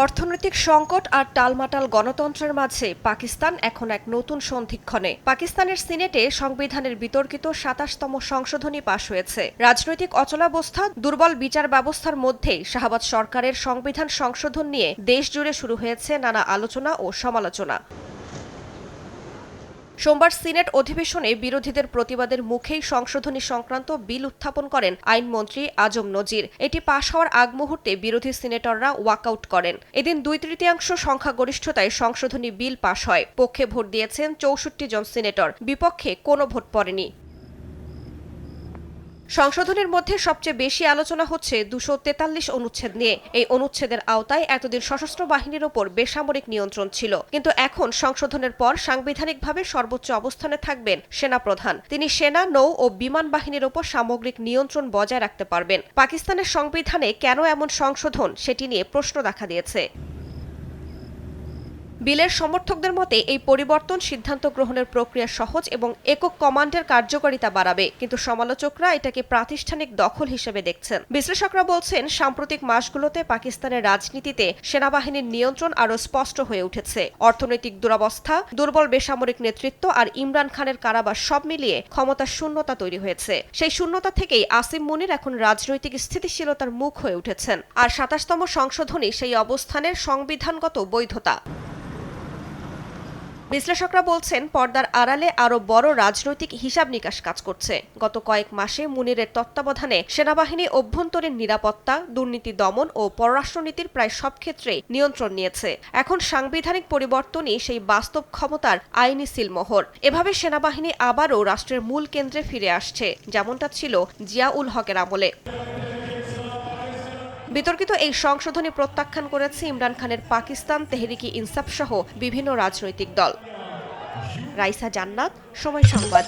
অর্থনৈতিক সংকট আর টালমাটাল গণতন্ত্রের মাঝে পাকিস্তান এখন এক নতুন সন্ধিক্ষণে। পাকিস্তানের সিনেটে সংবিধানের বিতর্কিত সাতাশতম সংশোধনী পাশ হয়েছে। রাজনৈতিক অচলাবস্থা, দুর্বল বিচার ব্যবস্থার মধ্যেই শাহবাজ সরকারের সংবিধান সংশোধন নিয়ে দেশ জুড়ে শুরু হয়েছে নানা আলোচনা ও সমালোচনা। সোমবার সিনেট অধিবেশনে বিরোধীদের প্রতিবাদের মুখেই সংশোধনী সংক্রান্ত বিল উত্থাপন করেন আইনমন্ত্রী আজম নজির। এটি পাশ হওয়ার আগ মুহূর্তে বিরোধী সিনেটররা ওয়াকআউট করেন। এদিন দুই তৃতীয়াংশ সংখ্যাগরিষ্ঠতায় সংশোধনী বিল পাশ হয়। পক্ষে ভোট দিয়েছেন চৌষট্টি জন সিনেটর। বিপক্ষে কোনো ভোট পড়েনি। সংশোধনের মধ্যে সবচেয়ে বেশি আলোচনা হচ্ছে দুশো তেতাল্লিশ অনুচ্ছেদ নিয়ে। এই অনুচ্ছেদের আওতায় এতদিন সশস্ত্র বাহিনীর ওপর বেসামরিক নিয়ন্ত্রণ ছিল। কিন্তু এখন সংশোধনের পর সাংবিধানিকভাবে সর্বোচ্চ অবস্থানে থাকবেন সেনাপ্রধান। তিনি সেনা, নৌ ও বিমান বাহিনীর ওপর সামগ্রিক নিয়ন্ত্রণ বজায় রাখতে পারবেন। পাকিস্তানের সংবিধানে কেন এমন সংশোধন সেটি নিয়ে প্রশ্ন দেখা দিয়েছে। বিলের সমর্থকদের মতে, এই পরিবর্তন সিদ্ধান্ত গ্রহণের প্রক্রিয়া সহজ এবং একক কমান্ডের কার্যকারিতা বাড়াবে। কিন্তু সমালোচকরা এটাকে প্রাতিষ্ঠানিক দখল হিসেবে দেখছেন। বিশ্লেষকরা বলছেন, সাম্প্রতিক মাসগুলোতে পাকিস্তানের রাজনীতিতে সেনাবাহিনীর নিয়ন্ত্রণ আরও স্পষ্ট হয়ে উঠেছে। অর্থনৈতিক দুরবস্থা, দুর্বল বেসামরিক নেতৃত্ব আর ইমরান খানের কারাবাস সব মিলিয়ে ক্ষমতার শূন্যতা তৈরি হয়েছে। সেই শূন্যতা থেকেই আসিম মুনির এখন রাজনৈতিক স্থিতিশীলতার মুখ হয়ে উঠেছেন। আর সাতাশতম সংশোধনী সেই অবস্থানের সংবিধানগত বৈধতা। বিশ্লেষকরা বলছেন, পর্দার আড়ালে আরও বড় রাজনৈতিক হিসাব নিকাশ কাজ করছে। গত কয়েক মাসে মুনিরের তত্ত্বাবধানে সেনাবাহিনী অভ্যন্তরীণ নিরাপত্তা, দুর্নীতি দমন ও পররাষ্ট্রনীতির প্রায় সব ক্ষেত্রেই নিয়ন্ত্রণ নিয়েছে। এখন সাংবিধানিক পরিবর্তনই সেই বাস্তব ক্ষমতার আইনি সিলমোহর। এভাবে সেনাবাহিনী আবারও রাষ্ট্রের মূল কেন্দ্রে ফিরে আসছে, যেমনটা ছিল জিয়াউল হকের আমলে। বিতর্কিত এই সংশোধনী প্রত্যাখ্যান করেছে ইমরান খানের পাকিস্তান, তেহরিকি ইনসাফ সহ বিভিন্ন রাজনৈতিক দল। রাইসা জান্নাত, সময় সংবাদ।